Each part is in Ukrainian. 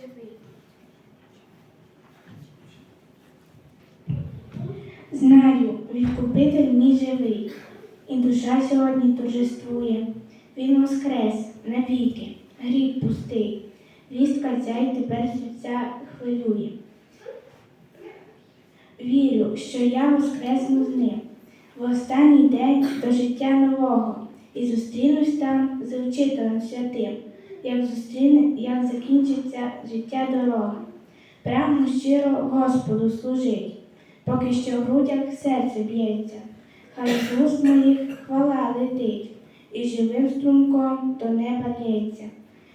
живий. Знаю, відкупитель мій живий, і душа сьогодні торжествує. Він воскрес навіки, гріб пустий. Вістка ця й тепер серця хвилює. Вірю, що я воскресну з ним в останній день до життя нового і зустрінусь там з вчителем святим, як зустріне, як закінчиться життя дорога. Прагну щиро Господу служить, поки що в грудях серце б'ється, хай з моїх хвала летить, і живим струмком до неба лється.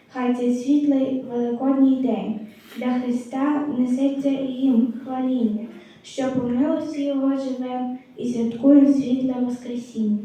Хай цей світлий великодній день для Христа несеться їм хваління, що по милості Його живем і святкуємо світле Воскресіння.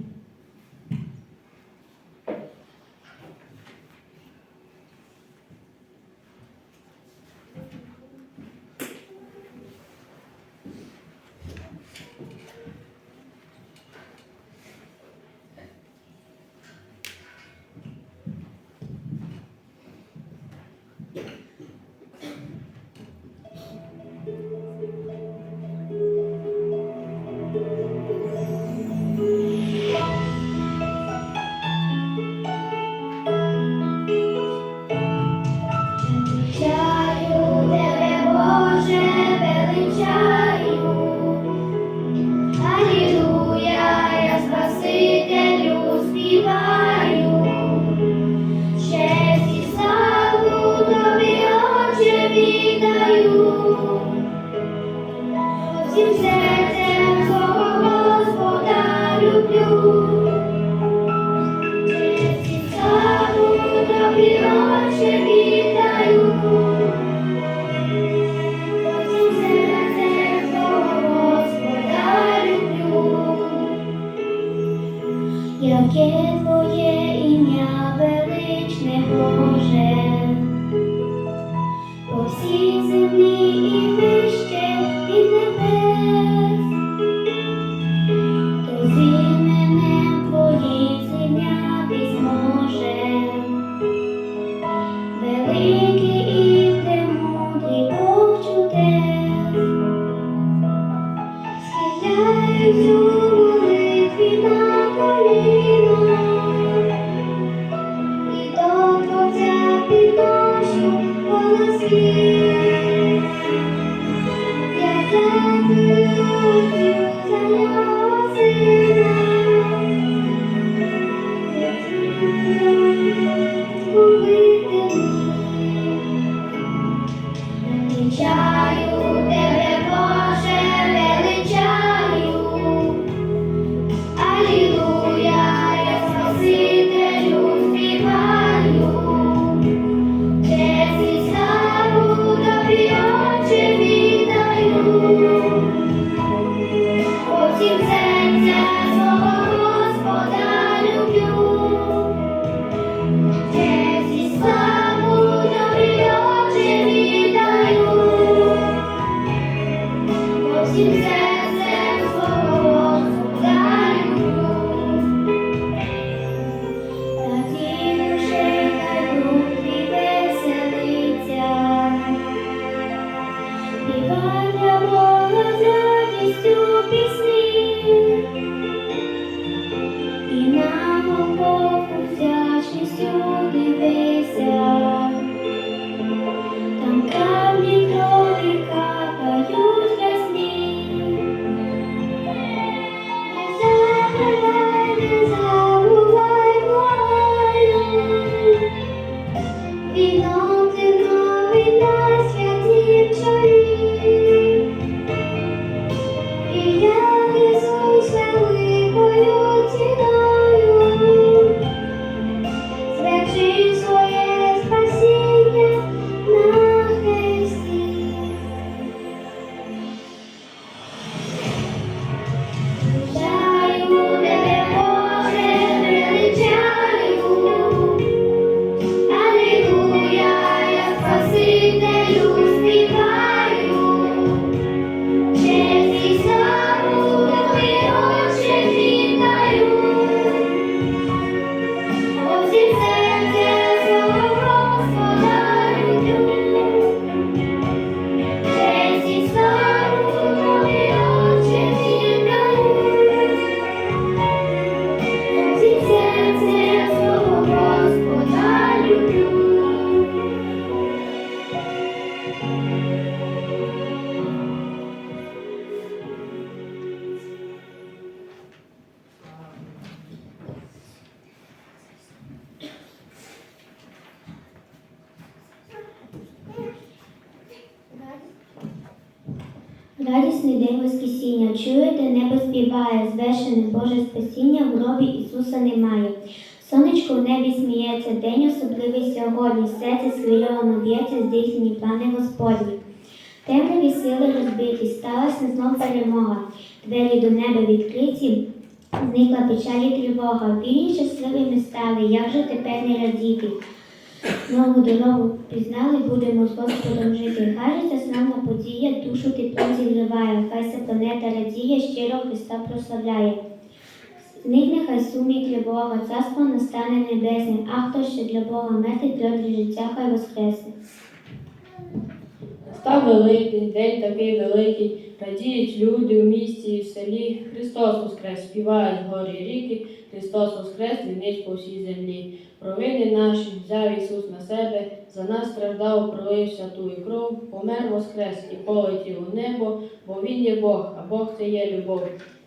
Творця Радісний день Воскресіння, чуєте, небо співає, звершене Боже спасіння, в гробі Ісуса немає. Сонечко в небі сміється, день особливий сьогодні, серце схвильовано б'ється, здійснені плани Господні. Темряві сили розбиті, сталася знов перемога, двері до неба відкриті, зникла печаль і тривога, вільні щасливими стали, як же тепер не радіти. Нову дорогу пізнали, будемо з Господом жити. Хай ця славна подія душу теплом зігріває, хай ця планета радіє, щиро Христа прославляє. Зникне хай сумі тривога, царство настане небесне, а хто ще для Бога метить для життя, хай воскресне. Став великий, день такий великий, радіють люди у місті і в селі. Христос Воскрес, співають горі ріки, Христос Воскрес, вінить по всій землі. Провини наші взяв Ісус на себе, за нас страждав, пролив святу і кров, помер Воскрес і полетів у небо, бо Він є Бог, а Бог це є любов.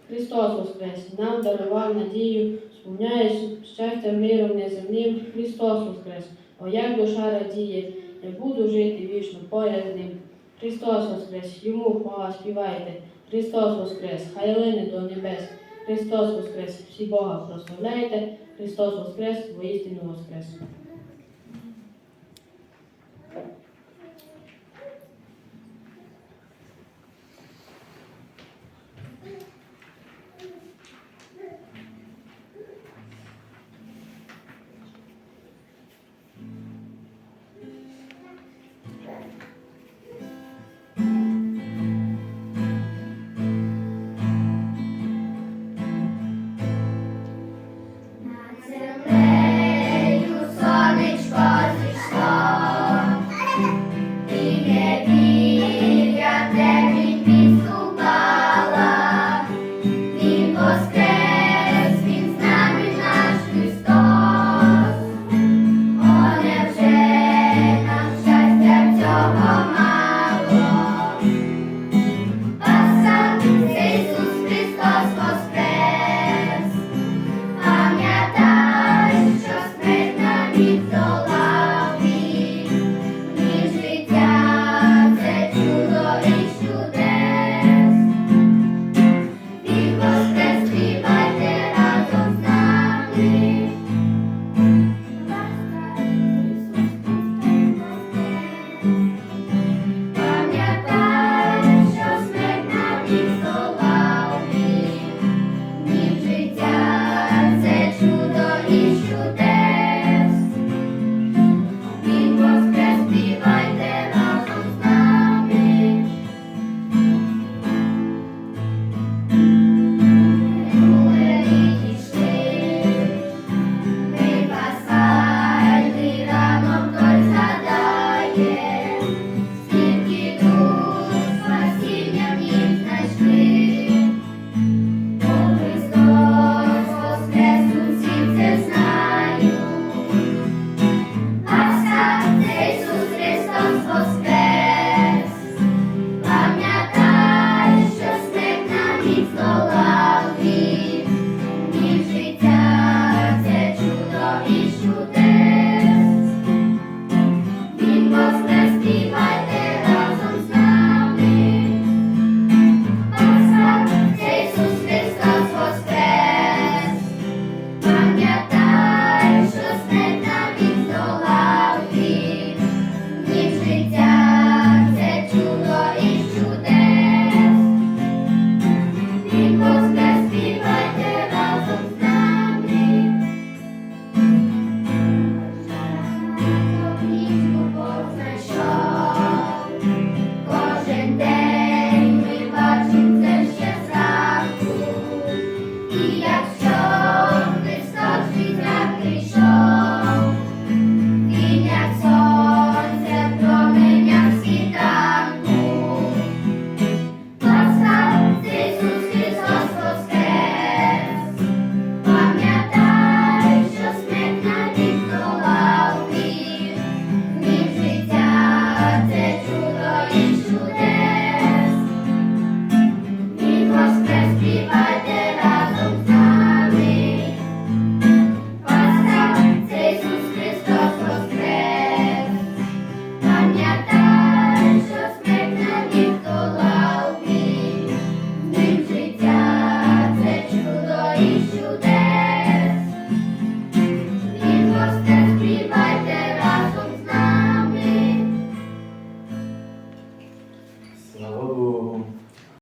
Христос Воскрес, нам дарував надію, сповняє щастя миром неземним. Христос Воскрес, о як душа радіє, я буду жити вічно поряд з ним. Христос Воскрес, йому хвала співайте. Христос Воскрес, хай лине до небес. Христос Воскрес, всі Бога прославляйте. Христос Воскрес, воістину Воскрес.